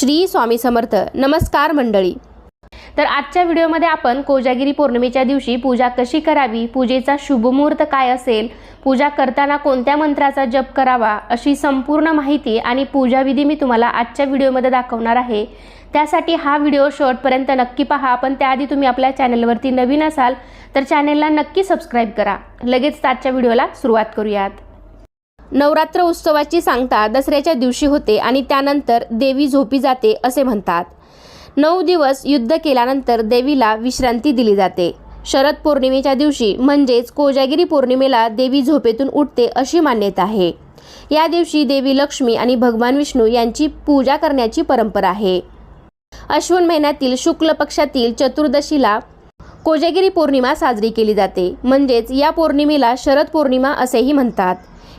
श्री स्वामी समर्थ. नमस्कार मंडळी. तर आजच्या व्हिडिओमध्ये आपण कोजागिरी पौर्णिमेच्या दिवशी पूजा कशी करावी पूजेचा शुभमुहूर्त काय असेल पूजा करताना कोणत्या मंत्राचा जप करावा अशी संपूर्ण माहिती आणि पूजाविधी मी तुम्हाला आजच्या व्हिडिओमध्ये दाखवणार आहे. त्यासाठी हा व्हिडिओ शेवटपर्यंत नक्की पहा पण त्याआधी तुम्ही आपल्या चॅनलवरती नवीन असाल तर चॅनेलला नक्की सबस्क्राईब करा. लगेच आजच्या व्हिडिओला सुरुवात करूयात. नवरात्र उत्सवाची सांगता दसऱ्याच्या दिवशी होते आणि त्यानंतर देवी झोपी जाते असे म्हणतात. नऊ दिवस युद्ध केल्यानंतर देवीला विश्रांती दिली जाते. शरद पौर्णिमेच्या दिवशी म्हणजेच कोजागिरी पौर्णिमेला देवी झोपेतून उठते अशी मान्यता आहे. या दिवशी देवी लक्ष्मी आणि भगवान विष्णू यांची पूजा करण्याची परंपरा आहे. अश्विन महिन्यातील शुक्ल पक्षातील चतुर्दशीला कोजागिरी पौर्णिमा साजरी केली जाते. म्हणजेच या पौर्णिमेला शरद पौर्णिमा असेही म्हणतात.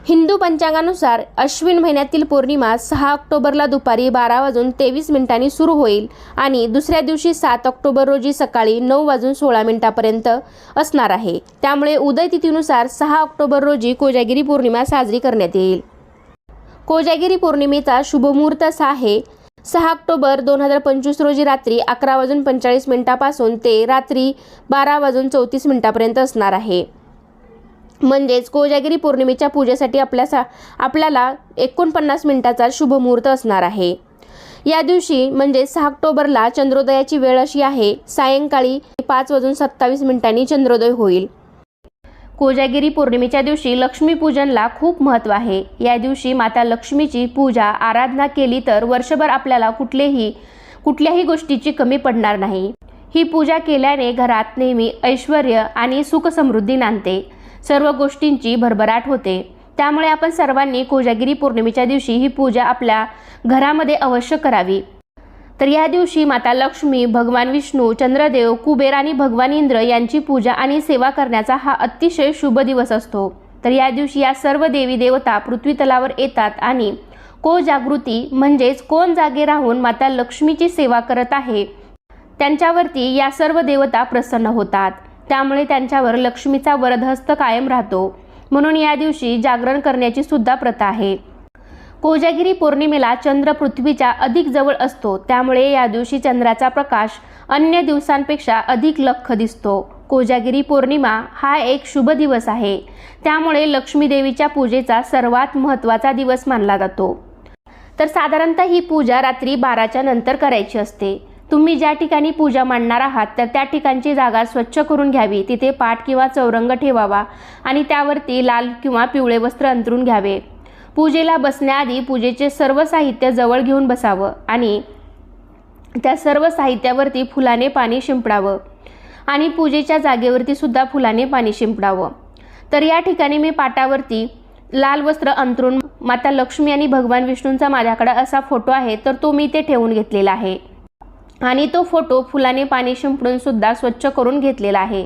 हिंदू पंचांगानुसार अश्विन महिन्यातील पौर्णिमा सहा ऑक्टोबरला दुपारी बारा वाजून तेवीस मिनिटांनी सुरू होईल आणि दुसऱ्या दिवशी सात ऑक्टोबर रोजी सकाळी नऊ वाजून सोळा मिनिटापर्यंत असणार आहे. त्यामुळे उदय तिथीनुसार सहा ऑक्टोबर रोजी कोजागिरी पौर्णिमा साजरी करण्यात येईल. कोजागिरी पौर्णिमेचा शुभमुहूर्त असा आहे सहा ऑक्टोबर दोन हजार पंचवीस रोजी रात्री अकरा वाजून पंचेचाळीस मिनिटापासून ते रात्री बारा वाजून चौतीस मिनिटापर्यंत असणार आहे. म्हणजेच कोजागिरी पौर्णिमेच्या पूजेसाठी आपल्यासा आपल्याला एकोणपन्नास मिनिटाचा शुभमुहूर्त असणार आहे. या दिवशी म्हणजे सहा ऑक्टोबरला चंद्रोदयाची वेळ अशी आहे सायंकाळी पाच वाजून सत्तावीस मिनिटांनी चंद्रोदय होईल. कोजागिरी पौर्णिमेच्या दिवशी लक्ष्मीपूजनला खूप महत्त्व आहे. या दिवशी माता लक्ष्मीची पूजा आराधना केली तर वर्षभर आपल्याला कुठलेही कुठल्याही गोष्टीची कमी पडणार नाही. ही पूजा केल्याने घरात नेहमी ऐश्वर आणि सुखसमृद्धी नांदते. सर्व गोष्टींची भरभराट होते. त्यामुळे आपण सर्वांनी कोजागिरी पौर्णिमेच्या दिवशी ही पूजा आपल्या घरामध्ये अवश्य करावी. तर या दिवशी माता लक्ष्मी भगवान विष्णू चंद्रदेव कुबेर आणि भगवान इंद्र यांची पूजा आणि सेवा करण्याचा हा अतिशय शुभ दिवस असतो. तर या दिवशी या सर्व देवी देवता पृथ्वी तलावर येतात आणि कोजागृती म्हणजेच कोण जागे राहून माता लक्ष्मीची सेवा करत आहे त्यांच्यावरती या सर्व देवता प्रसन्न होतात. त्यामुळे त्यांच्यावर लक्ष्मीचा वरदहस्त कायम राहतो. म्हणून या दिवशी जागरण करण्याची सुद्धा प्रथा आहे. कोजागिरी पौर्णिमेला चंद्र पृथ्वीच्या अधिक जवळ असतो. त्यामुळे या दिवशी चंद्राचा प्रकाश अन्य दिवसांपेक्षा अधिक लख दिसतो. कोजागिरी पौर्णिमा हा एक शुभ दिवस आहे. त्यामुळे लक्ष्मीदेवीच्या पूजेचा सर्वात महत्त्वाचा दिवस मानला जातो. तर साधारणतः ही पूजा रात्री बाराच्या नंतर करायची असते. तुम्ही ज्या ठिकाणी पूजा मांडणार आहात तर त्या ठिकाणची जागा स्वच्छ करून घ्यावी. तिथे पाट किंवा चौरंग ठेवावा आणि त्यावरती लाल किंवा पिवळे वस्त्र अंतरून घ्यावे. पूजेला बसण्याआधी पूजेचे सर्व साहित्य जवळ घेऊन बसावं आणि त्या सर्व साहित्यावरती फुलाने पाणी शिंपडावं आणि पूजेच्या जागेवरती सुद्धा फुलाने पाणी शिंपडावं. तर या ठिकाणी मी पाटावरती लाल वस्त्र अंतरून माता लक्ष्मी आणि भगवान विष्णूंचा माझ्याकडे असा फोटो आहे तर तो मी ते ठेवून घेतलेला आहे. आणि तो फोटो फुलाने पाणी शिंपडून सुद्धा स्वच्छ करून घेतलेला आहे.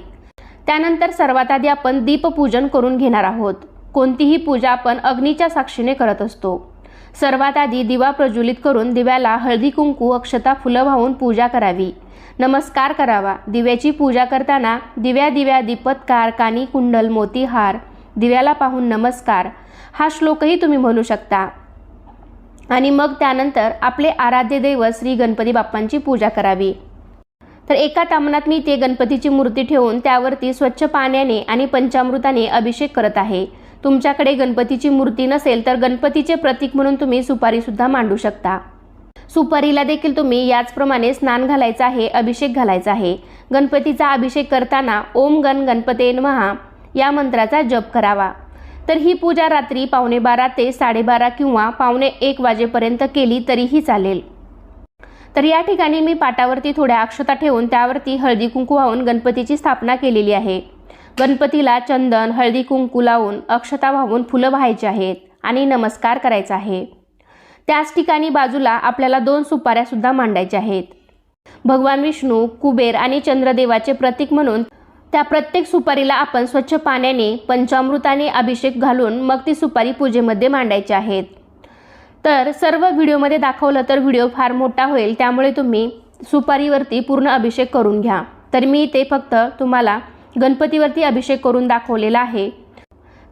त्यानंतर सर्वात आधी आपण दीपपूजन करून घेणार आहोत. कोणतीही पूजा आपण अग्नीच्या साक्षीने करत असतो. सर्वात आधी दिवा प्रज्वलित करून दिव्याला हळदी कुंकू अक्षता फुलं वाहून पूजा करावी. नमस्कार करावा. दिव्याची पूजा करताना दिव्या दिव्या दीपत्कार कानी कुंडल मोतीहार दिव्याला पाहून नमस्कार. हा श्लोकही तुम्ही म्हणू शकता. आणि मग त्यानंतर आपले आराध्य दैवत श्री गणपती बाप्पांची पूजा करावी. तर एका तामणात मी ते गणपतीची मूर्ती ठेवून त्यावरती स्वच्छ पाण्याने आणि पंचामृताने अभिषेक करत आहे. तुमच्याकडे गणपतीची मूर्ती नसेल तर गणपतीचे प्रतीक म्हणून तुम्ही सुपारीसुद्धा मांडू शकता. सुपारीला देखील तुम्ही याचप्रमाणे स्नान घालायचं आहे अभिषेक घालायचा आहे. गणपतीचा अभिषेक करताना ओम गण गणपते महा या मंत्राचा जप करावा. तर ही पूजा रात्री पावणे बारा ते साडेबारा किंवा पावणे एक वाजेपर्यंत केली तरीही चालेल. तर या ठिकाणी मी पाटावरती थोड्या अक्षता ठेवून त्यावरती हळदी कुंकू वाहून गणपतीची स्थापना केलेली आहे. गणपतीला चंदन हळदी कुंकू लावून अक्षता वाहून फुलं व्हायची आहेत आणि नमस्कार करायचा आहे. त्याच ठिकाणी बाजूला आपल्याला दोन सुपाऱ्यासुद्धा मांडायच्या आहेत. भगवान विष्णू कुबेर आणि चंद्रदेवाचे प्रतीक म्हणून त्या प्रत्येक सुपारीला आपण स्वच्छ पाण्याने पंचामृताने अभिषेक घालून मग ती सुपारी पूजेमध्ये मांडायची आहेत. तर सर्व व्हिडिओमध्ये दाखवलं तर व्हिडिओ फार मोठा होईल त्यामुळे तुम्ही सुपारीवरती पूर्ण अभिषेक करून घ्या. तर मी ते फक्त तुम्हाला गणपतीवरती अभिषेक करून दाखवलेला आहे.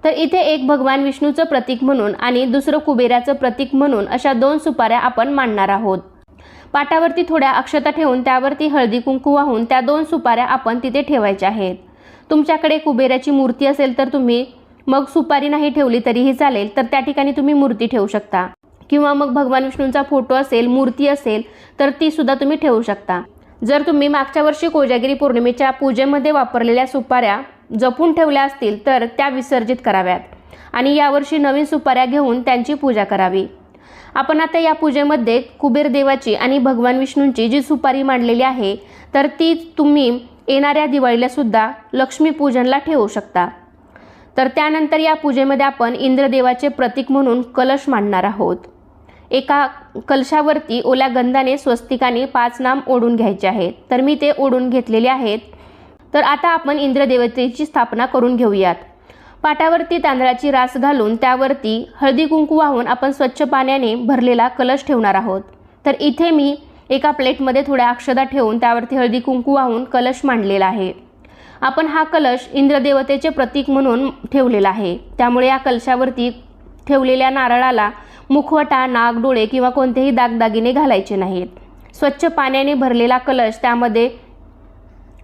तर इथे एक भगवान विष्णूचं प्रतीक म्हणून आणि दुसरं कुबेराचं प्रतीक म्हणून अशा दोन सुपाऱ्या आपण मांडणार आहोत. पाटावरती थोड्या अक्षता ठेवून त्यावरती हळदी कुंकू वाहून त्या दोन सुपाऱ्या आपण तिथे ठेवायच्या आहेत. तुमच्याकडे कुबेराची मूर्ती असेल तर तुम्ही मग सुपारी नाही ठेवली तरीही चालेल तर त्या ठिकाणी तुम्ही मूर्ती ठेवू शकता. किंवा मग भगवान विष्णूंचा फोटो असेल मूर्ती असेल तर ती सुद्धा तुम्ही ठेवू शकता. जर तुम्ही मागच्या वर्षी कोजागिरी पौर्णिमेच्या पूजेमध्ये वापरलेल्या सुपाऱ्या जपून ठेवल्या असतील तर त्या विसर्जित कराव्यात. आणि यावर्षी नवीन सुपाऱ्या घेऊन त्यांची पूजा करावी. आपण आता या पूजेमध्ये कुबेर देवाची आणि भगवान विष्णूंची जी सुपारी मांडलेली आहे तर ती तुम्ही येणाऱ्या दिवाळीला सुद्धा लक्ष्मीपूजनला ठेवू शकता. तर त्यानंतर या पूजेमध्ये आपण इंद्रदेवाचे प्रतीक म्हणून कलश मांडणार आहोत. एका कलशावरती ओल्या गंधाने स्वस्तिकाने पाच नाम ओढून घ्यायचे आहेत. तर मी ते ओढून घेतलेले आहेत. तर आता आपण इंद्रदेवतेची स्थापना करून घेऊयात. पाटावरती तांदळाची रास घालून त्यावरती हळदी कुंकू वाहून आपण स्वच्छ पाण्याने भरलेला कलश ठेवणार आहोत. तर इथे मी एका प्लेटमध्ये थोड्या अक्षदा ठेवून त्यावरती हळदी कुंकू वाहून कलश मांडलेला आहे. आपण हा कलश इंद्रदेवतेचे प्रतीक म्हणून ठेवलेला आहे. त्यामुळे या कलशावरती ठेवलेल्या नारळाला मुखवटा नाग डोळे किंवा कोणतेही दागदागिने घालायचे नाहीत. स्वच्छ पाण्याने भरलेला कलश त्यामध्ये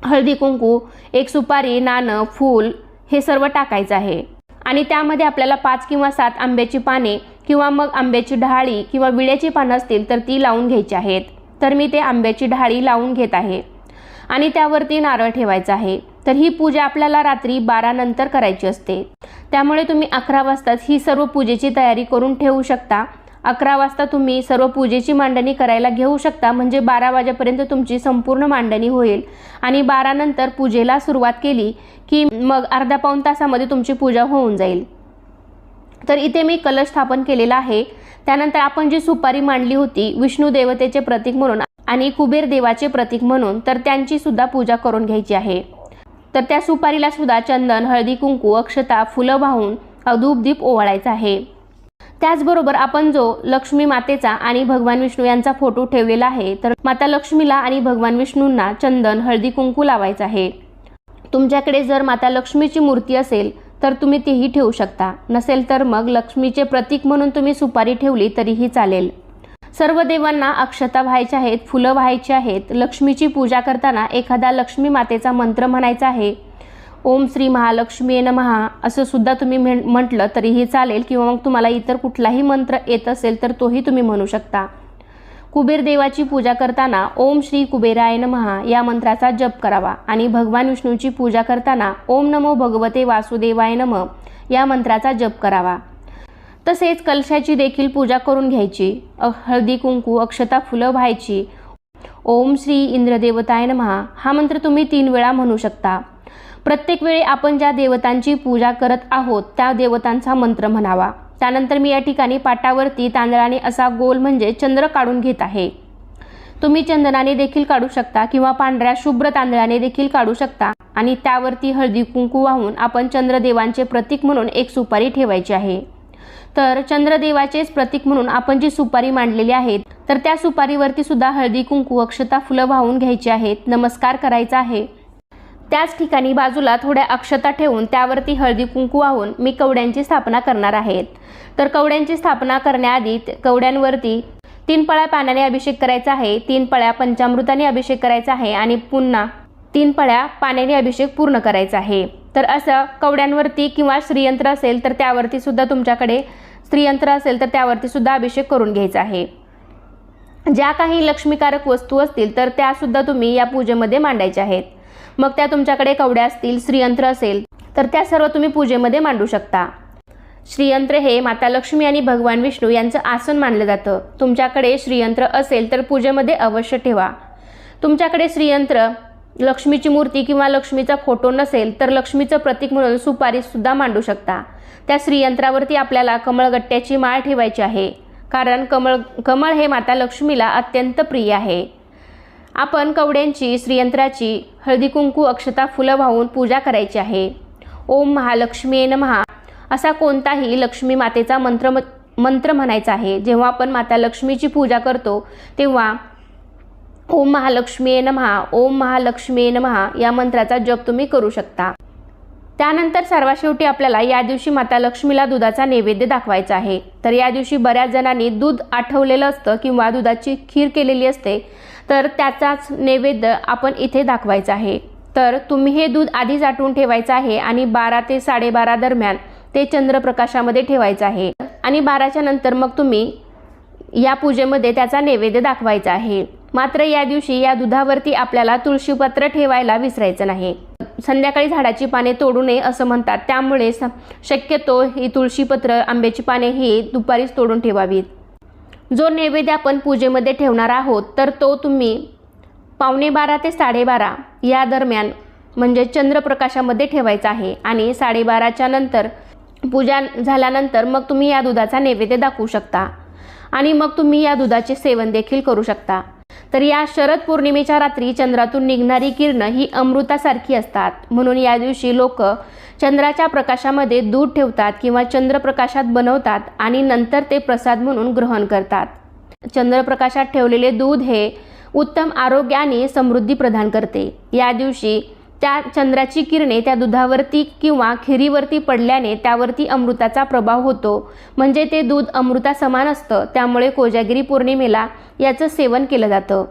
हळदी कुंकू एक सुपारी नाणं फूल हे सर्व टाकायचं आहे. आणि त्यामध्ये आपल्याला पाच किंवा सात आंब्याची पाने किंवा मग आंब्याची डहाळी किंवा विड्याची पानं असतील तर ती लावून घ्यायची आहेत. तर मी ते आंब्याची डहाळी लावून घेत आहे. आणि त्यावरती नारळ ठेवायचा आहे. तर ही पूजा आपल्याला रात्री बारा नंतर करायची असते. त्यामुळे तुम्ही अकरा वाजताच ही सर्व पूजेची तयारी करून ठेवू शकता. अकरा वाजता तुम्ही सर्व पूजेची मांडणी करायला घेऊ शकता. म्हणजे बारा वाजेपर्यंत तुमची संपूर्ण मांडणी होईल. आणि बारानंतर पूजेला सुरुवात केली की मग अर्धा पाऊण तासामध्ये तुमची पूजा होऊन जाईल. तर इथे मी कलश स्थापन केलेला आहे. त्यानंतर आपण जी सुपारी मांडली होती विष्णू देवतेचे प्रतीक म्हणून आणि कुबेर देवाचे प्रतीक म्हणून तर त्यांची सुद्धा पूजा करून घ्यायची आहे. तर त्या सुपारीला सुद्धा चंदन हळदी कुंकू अक्षता फुलं वाहून धूपदीप ओवाळायचा आहे. त्याचबरोबर आपण जो लक्ष्मी मातेचा आणि भगवान विष्णू यांचा फोटो ठेवलेला आहे तर माता लक्ष्मीला आणि भगवान विष्णूंना चंदन हळदी कुंकू लावायचं आहे. तुमच्याकडे जर माता लक्ष्मीची मूर्ती असेल तर तुम्ही तीही ठेवू शकता. नसेल तर मग लक्ष्मीचे प्रतीक म्हणून तुम्ही सुपारी ठेवली तरीही चालेल. सर्व देवांना अक्षता व्हायच्या आहेत फुलं व्हायची आहेत. लक्ष्मीची पूजा करताना एखादा लक्ष्मी मातेचा मंत्र म्हणायचा आहे ओम श्री महालक्ष्मी नमहा असं सुद्धा तुम्ही म्हण म्हटलं तरीही चालेल किंवा मग तुम्हाला इतर कुठलाही मंत्र येत असेल तर तोही तुम्ही म्हणू शकता. कुबेर देवाची पूजा करताना ओम श्री कुबेराय नमहा या मंत्राचा जप करावा आणि भगवान विष्णूची पूजा करताना ओम नमो भगवते वासुदेवाय नम या मंत्राचा जप करावा. तसेच कलशाची देखील पूजा करून घ्यायची. अ- हळदी कुंकू अक्षता फुलं व्हायची. ओम श्री इंद्रदेवताय नमहा हा मंत्र तुम्ही तीन वेळा म्हणू शकता. प्रत्येक वेळी आपण ज्या देवतांची पूजा करत आहोत त्या देवतांचा मंत्र म्हणावा. त्यानंतर मी या ठिकाणी पाटावरती तांदळाने असा गोल म्हणजे चंद्र काढून घेत आहे. तुम्ही चंदनाने देखील काढू शकता किंवा पांढऱ्या शुभ्र तांदळाने देखील काढू शकता आणि त्यावरती हळदी कुंकू वाहून आपण चंद्रदेवांचे प्रतीक म्हणून एक सुपारी ठेवायची आहे. तर चंद्रदेवाचेच प्रतीक म्हणून आपण जी सुपारी मांडलेली आहे तर त्या सुपारीवरती सुद्धा हळदी कुंकू अक्षता फुलं वाहून घ्यायची आहेत. नमस्कार करायचा आहे. त्याच ठिकाणी बाजूला थोड्या अक्षता ठेवून त्यावरती हळदी कुंकू वाहून मी कवड्यांची स्थापना करणार आहेत. तर कवड्यांची स्थापना करण्याआधी कवड्यांवरती तीन पळ्या पाण्याने अभिषेक करायचा आहे. तीन पळ्या पंचामृताने अभिषेक करायचा आहे आणि पुन्हा तीन पळ्या पाण्याने अभिषेक पूर्ण करायचा आहे. तर असं कवड्यांवरती किंवा श्रीयंत्र असेल तर त्यावरती सुद्धा तुमच्याकडे स्त्रीयंत्र असेल तर त्यावरती सुद्धा अभिषेक करून घ्यायचा आहे. ज्या काही लक्ष्मीकारक वस्तू असतील तर त्यासुद्धा तुम्ही या पूजेमध्ये मांडायच्या आहेत. मग त्या तुमच्याकडे कवड्या असतील श्रीयंत्र असेल तर त्या सर्व तुम्ही पूजेमध्ये मांडू शकता. श्रीयंत्र हे माता लक्ष्मी आणि भगवान विष्णू यांचं आसन मानलं जातं. तुमच्याकडे श्रीयंत्र असेल तर पूजेमध्ये अवश्य ठेवा. तुमच्याकडे श्रीयंत्र लक्ष्मीची मूर्ती किंवा लक्ष्मीचा फोटो नसेल तर लक्ष्मीचं प्रतीक म्हणून सुपारीसुद्धा मांडू शकता. त्या श्रीयंत्रावरती आपल्याला कमळगट्ट्याची माळ ठेवायची आहे. कारण कमळ कमळ हे माता लक्ष्मीला अत्यंत प्रिय आहे. आपण कवड्यांची श्रीयंत्राची हळदी कुंकू अक्षता फुलं वाहून पूजा करायची आहे. ओम महालक्ष्मी महा असा कोणताही लक्ष्मी मातेचा मंत्र मंत्र म्हणायचा आहे. जेव्हा आपण माता लक्ष्मीची पूजा करतो तेव्हा ओम महालक्ष्मी नमहा ओम महालक्ष्मी नमहा या मंत्राचा जप तुम्ही करू शकता. त्यानंतर सर्वात शेवटी आपल्याला या दिवशी माता लक्ष्मीला दुधाचा नैवेद्य दाखवायचा आहे. तर या दिवशी बऱ्याच जणांनी दूध आठवलेलं असतं किंवा दुधाची खीर केलेली असते तर त्याचाच नैवेद्य आपण इथे दाखवायचा आहे. तर तुम्ही हे दूध आधीच आटवून ठेवायचं आहे आणि बारा ते साडेबारा दरम्यान ते चंद्रप्रकाशामध्ये ठेवायचं आहे. आणि बाराच्या नंतर मग तुम्ही या पूजेमध्ये त्याचा नैवेद्य दाखवायचा आहे. मात्र या दिवशी या दुधावरती आपल्याला तुळशीपत्र ठेवायला विसरायचं नाही. संध्याकाळी झाडाची पाने तोडू नये असं म्हणतात. त्यामुळे शक्यतो ही तुळशीपत्र आंब्याची पाने ही दुपारीच तोडून ठेवावीत. जो नैवेद्य आपण पूजेमध्ये ठेवणार आहोत तर तो तुम्ही पावणे बारा ते साडेबारा या दरम्यान म्हणजे चंद्रप्रकाशामध्ये ठेवायचा आहे आणि साडेबाराच्या नंतर पूजा झाल्यानंतर मग तुम्ही या दुधाचा नैवेद्य दाखवू शकता आणि मग तुम्ही या दुधाचे सेवन देखील करू शकता. तर या शरद पौर्णिमेच्या रात्री चंद्रातून निघणारी किरणं ही अमृतासारखी असतात. म्हणून या दिवशी लोक चंद्राच्या प्रकाशामध्ये दूध ठेवतात किंवा चंद्रप्रकाशात बनवतात आणि नंतर ते प्रसाद म्हणून ग्रहण करतात. चंद्रप्रकाशात ठेवलेले दूध हे उत्तम आरोग्य आणि समृद्धी प्रदान करते. या दिवशी त्या चंद्राची किरणे त्या दुधावरती किंवा खिरीवरती पडल्याने त्यावरती अमृताचा प्रभाव होतो. म्हणजे ते दूध अमृता समान असतं त्यामुळे कोजागिरी पौर्णिमेला याचं सेवन केलं जातं.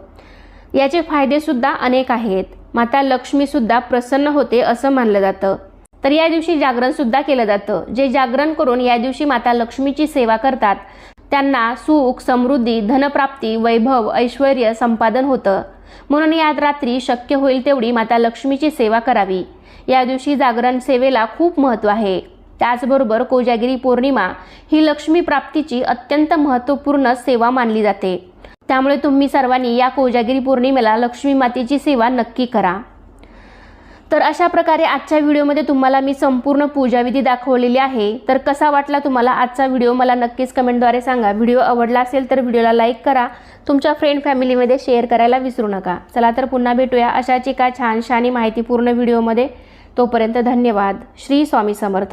याचे फायदेसुद्धा अनेक आहेत. माता लक्ष्मीसुद्धा प्रसन्न होते असं मानलं जातं. तर या दिवशी जागरणसुद्धा केलं जातं. जे जागरण करून या दिवशी माता लक्ष्मीची सेवा करतात त्यांना सुख समृद्धी धनप्राप्ती वैभव ऐश्वर संपादन होतं. म्हणून या रात्री शक्य होईल तेवढी माता लक्ष्मीची सेवा करावी. या दिवशी जागरण सेवेला खूप महत्त्व आहे. त्याचबरोबर कोजागिरी पौर्णिमा ही लक्ष्मी प्राप्तीची अत्यंत महत्त्वपूर्ण सेवा मानली जाते. त्यामुळे तुम्ही सर्वांनी या कोजागिरी पौर्णिमेला लक्ष्मी मातेची सेवा नक्की करा. तर अशा प्रकारे आजच्या व्हिडिओमध्ये तुम्हाला मी संपूर्ण पूजाविधी दाखवलेली आहे. तर कसा वाटला तुम्हाला आजचा व्हिडिओ? मला नक्कीच कमेंटद्वारे सांगा. व्हिडिओ आवडला असेल तर व्हिडिओला लाईक करा. तुमच्या फ्रेंड फॅमिलीमध्ये शेअर करायला विसरू नका. चला तर पुन्हा भेटूया अशाच एका छानशानी माहितीपूर्ण व्हिडिओमध्ये. तोपर्यंत धन्यवाद. श्री स्वामी समर्थ.